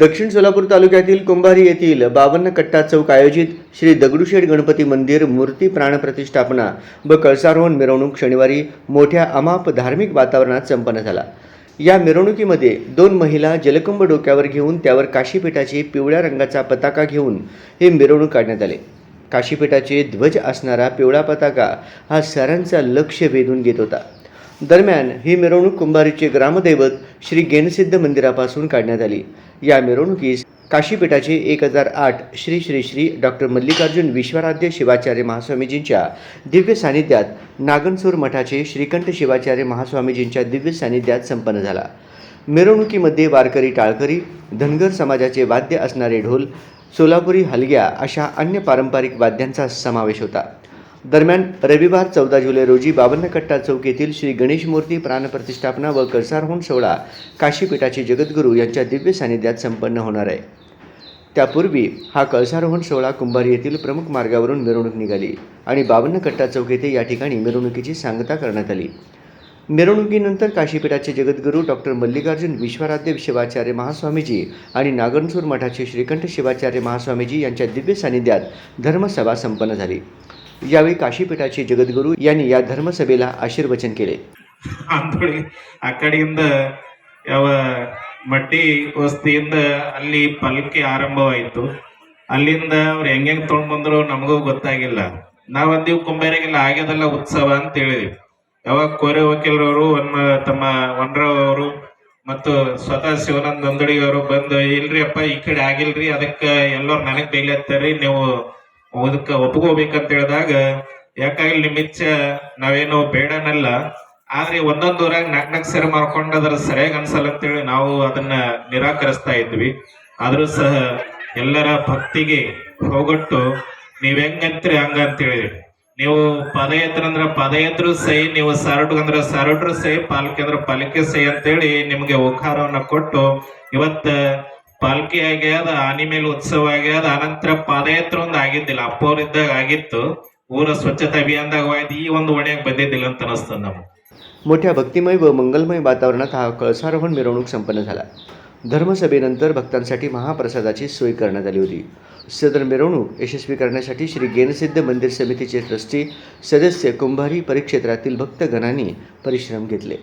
दक्षिण सोलापूर तालुक्यातील कुंभारी येथील बावन्न कट्टा चौक आयोजित श्री दगडूशेठ गणपती मंदिर मूर्ती प्राणप्रतिष्ठापना व कळसारोहण मिरवणूक शनिवारी मोठ्या अमाप धार्मिक वातावरणात संपन्न झाला. या मिरवणुकीमध्ये दोन महिला जलकुंभ डोक्यावर घेऊन त्यावर काशीपीठाचे पिवळ्या रंगाचा पताका घेऊन हे मिरवणूक काढण्यात आले. काशीपीठाचे ध्वज असणारा पिवळा पताका हा सरांचा लक्ष वेधून घेत होता. दरम्यान ही मिरवणूक कुंभारीचे ग्रामदैवत श्री गेनसिद्ध मंदिरापासून काढण्यात आली. या मिरवणुकीस काशीपीठाचे एक हजार आठ श्री श्री श्री डॉक्टर मल्लिकार्जुन विश्वराध्य शिवाचार्य महास्वामीजींच्या दिव्य सानिध्यात नागनसूर मठाचे श्रीकंठ शिवाचार्य महास्वामीजींच्या दिव्य सानिध्यात संपन्न झाला. मिरवणुकीमध्ये वारकरी टाळकरी धनगर समाजाचे वाद्य असणारे ढोल सोलापुरी हलग्या अशा अन्य पारंपरिक वाद्यांचा समावेश होता. दरम्यान रविवार चौदा जुलै रोजी बावन्नकट्टा चौक येथील श्री गणेश मूर्ती प्राणप्रतिष्ठापना व कळसारोहण सोहळा काशीपीठाचे जगद्गुरू यांच्या दिव्य सानिध्यात संपन्न होणार आहे. त्यापूर्वी हा कळसारोहण सोहळा कुंभारी येथील प्रमुख मार्गावरून मिरवणूक निघाली आणि बावन्नकट्टा चौक येथे या ठिकाणी मिरवणुकीची सांगता करण्यात आली. मिरवणुकीनंतर काशीपीठाचे जगद्गुरू डॉक्टर मल्लिकार्जुन विश्वराध्य शिवाचार्य महास्वामीजी आणि नागनसूर मठाचे श्रीकंठ शिवाचार्य महास्वामीजी यांच्या दिव्य सानिध्यात धर्मसभा संपन्न झाली. यावेळी काशीपीठाचे जगद्गुरू यांनी या धर्मसभेला आशीर्वचन केले ಅಂಥೇಳಿ ಆ ಕಡೆಯಿಂದ ಯಾವ ಮಟ್ಟಿ ವಸ್ತಿಯಿಂದ ಅಲ್ಲಿ ಪಲ್ಕಿ ಆರಂಭವಾಯಿತು ಅಲ್ಲಿಂದ ಅವ್ರು ಹೆಂಗೆಂಗ್ ತೊಗೊಂಡ್ ಬಂದ್ರು ನಮಗೂ ಗೊತ್ತಾಗಿಲ್ಲ ನಾವ್ ಅಂದಿವ್ ಕುಂಬೇರಿಗೆಲ್ಲ ಆಗ್ಯದಲ್ಲ ಉತ್ಸವ ಅಂತ ಹೇಳಿದ್ವಿ ಯಾವಾಗ ಕೋರೆ ವಕೀಲರವರು ಒನ್ನ ತಮ್ಮ ವನರಾವ್ ಅವರು ಮತ್ತು ಸ್ವತಃ ಶಿವಾನಂದ ನಂದಡಿ ಅವರು ಬಂದು ಇಲ್ರಿ ಅಪ್ಪ ಈ ಕಡೆ ಆಗಿಲ್ರಿ ಅದಕ್ಕ ಎಲ್ಲರೂ ನನಗ್ ಬೈಲತ್ತಾರಿ ನೀವು ಅದಕ್ಕ ಒಪ್ಕೋಬೇಕಂತ ಹೇಳಿದಾಗ ಯಾಕಾಗ್ಲಿ ನಿಮ್ಮ ನಾವೇನೋ ಬೇಡನಲ್ಲ, ಆದ್ರೆ ಒಂದೊಂದು ಊರಾಗ ನಾಕ್ ನಾಕ್ ಸರಿ ಮಾಡ್ಕೊಂಡು ಅದ್ರ ಸರಿಯಾಗಿ ಅನ್ಸಲ್ಲ ಅಂತೇಳಿ ನಾವು ಅದನ್ನ ನಿರಾಕರಿಸ್ತಾ ಇದ್ವಿ. ಆದ್ರೂ ಸಹ ಎಲ್ಲರ ಭಕ್ತಿಗೆ ಹೋಗೊಟ್ಟು ನೀವ್ ಹೆಂಗಂತ್ರಿ ಹಂಗ ಅಂತೇಳಿ. ನೀವು ಪದಯಾತ್ರೆ ಅಂದ್ರ ಪದಯಾತ್ರು ಸಹಿ, ನೀವು ಸಾರಟು ಅಂದ್ರ ಸಾರಟ್ರು ಸೈ ಪಾಲಿಕೆ ಅಂದ್ರ ಪಾಲಿಕೆ ಸೈ ಅಂತೇಳಿ ನಿಮ್ಗೆ ಉಖಾರವನ್ನ ಕೊಟ್ಟು ಇವತ್ತ ಪಾಲ್ಕಿ ಆಗ್ಯಾದ ಆನಿ ಮೇಲೆ ಉತ್ಸವ ಆಗ್ಯಾದ ಅನಂತರ ಪಾದಯಾತ್ರೆ ಒಂದು ಆಗಿದ್ದಿಲ್ಲ ಅಪ್ಪವ್ರಿದ್ದಾಗ ಆಗಿತ್ತು ಊರ ಸ್ವಚ್ಛತಾ ಅಭಿಯಾನದಾಗ ಹೋಯ್ತು ಈ ಒಂದು ಒಣೆಯಾಗ ಬಂದಿದ್ದಿಲ್ಲ ಅಂತ ಅನಸ್ತದ ನಮ್ಗೆ मोठ्या भक्तिमय व मंगलमय वातावरणात हा कळसारोहण मिरवणूक संपन्न झाला धर्मसभेनंतर भक्तांसाठी महाप्रसादाची सोय करण्यात आली होती सदर मिरवणूक यशस्वी करण्यासाठी श्री गेनसिद्ध मंदिर समितीचे ट्रस्टी सदस्य कुंभारी परिक्षेत्रातील भक्तगणांनी परिश्रम घेतले